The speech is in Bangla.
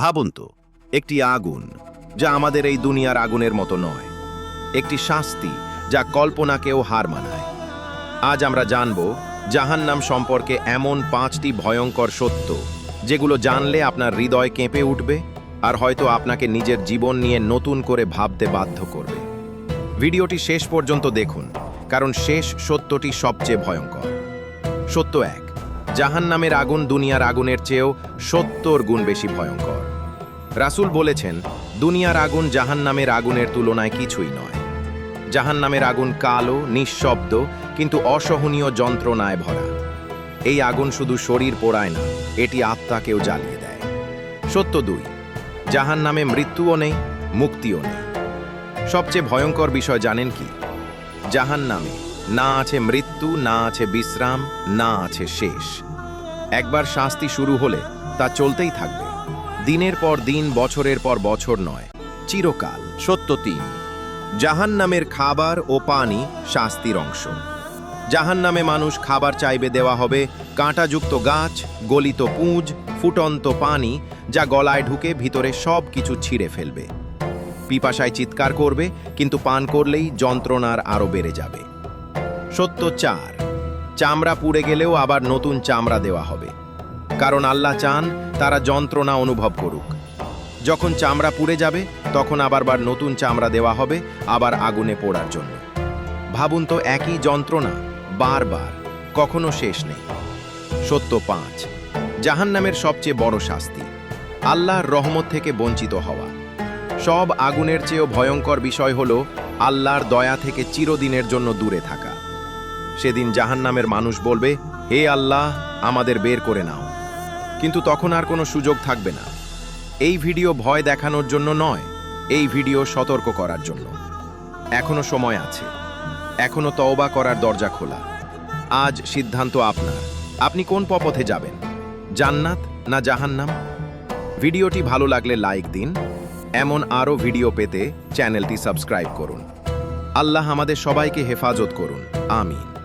ভাবুন তো, একটি আগুন, যা আমাদের এই দুনিয়ার আগুনের মতো নয়। একটি শাস্তি, যা কল্পনাকেও হার মানায়। আজ আমরা জানব, জাহান্নাম সম্পর্কে এমন পাঁচটি ভয়ঙ্কর সত্য, যেগুলো জানলে আপনার হৃদয় কেঁপে উঠবে, আর হয়তো আপনাকে নিজের জীবন নিয়ে নতুন করে ভাবতে বাধ্য করবে। ভিডিওটি শেষ পর্যন্ত দেখুন, কারণ শেষ সত্যটি সবচেয়ে ভয়ঙ্কর। সত্য এক, জাহান্নামের আগুন দুনিয়ার আগুনের চেয়েও সত্তর গুণ বেশি ভয়ঙ্কর। রাসূল বলেছেন, দুনিয়ার আগুন জাহান্নামের আগুনের তুলনায় কিছুই নয়। জাহান্নামের আগুন কালো, নিঃশব্দ, কিন্তু অসহনীয় যন্ত্রণায় ভরা। এই আগুন শুধু শরীর পোড়ায় না, এটি আত্মাকেও জ্বালিয়ে দেয়। সত্য দুই, জাহান্নামে মৃত্যুও নেই, মুক্তিও নেই। সবচেয়ে ভয়ঙ্কর বিষয় জানেন কি? জাহান্নামে না আছে মৃত্যু, না আছে বিশ্রাম, না আছে শেষ। একবার শাস্তি শুরু হলে তা চলতেই থাকবে। দিনের পর দিন, বছরের পর বছর নয়, চিরকাল, সত্য তিন। জাহান নামের খাবার ও পানি শাস্তির অংশ। জাহান নামে মানুষ খাবার চাইবে দেওয়া হবে, কাঁটাযুক্ত গাছ, গলিত পুঁজ, ফুটন্ত পানি, যা গলায় ঢুকে ভিতরে সব কিছু ছিঁড়ে ফেলবে। পিপাসায় চিৎকার করবে, কিন্তু পান করলেই যন্ত্রণার আরও বেড়ে যাবে। সত্য চার, চামড়া পুড়ে গেলেও আবার নতুন চামড়া দেওয়া হবে। কারণ আল্লাহ চান তারা যন্ত্রণা অনুভব করুক। যখন চামড়া পুড়ে যাবে, তখন আবার বার নতুন চামড়া দেওয়া হবে, আবার আগুনে পোড়ার জন্য। ভাবুন তো, একই যন্ত্রণা বারবার কখনো শেষ নেই। সত্য পাঁচ, জাহান্নামের সবচেয়ে বড় শাস্তি, আল্লাহর রহমত থেকে বঞ্চিত হওয়া। সব আগুনের চেয়েও ভয়ঙ্কর বিষয় হল আল্লাহর দয়া থেকে চিরদিনের জন্য দূরে থাকা। সেদিন জাহান্নামের মানুষ বলবে, হে আল্লাহ, আমাদের বের করে নাও। কিন্তু তখন আর কোনো সুযোগ থাকবে না। এই ভিডিও ভয় দেখানোর জন্য নয়, এই ভিডিও সতর্ক করার জন্য। এখনও সময় আছে। এখনও তওবা করার দরজা খোলা। আজ সিদ্ধান্ত আপনার। আপনি কোন পপথে যাবেন? জান্নাত না জাহান্নাম? ভিডিওটি ভালো লাগলে লাইক দিন। এমন আরও ভিডিও পেতে চ্যানেলটি সাবস্ক্রাইব করুন। আল্লাহ আমাদের সবাইকে হেফাজত করুন। আমিন।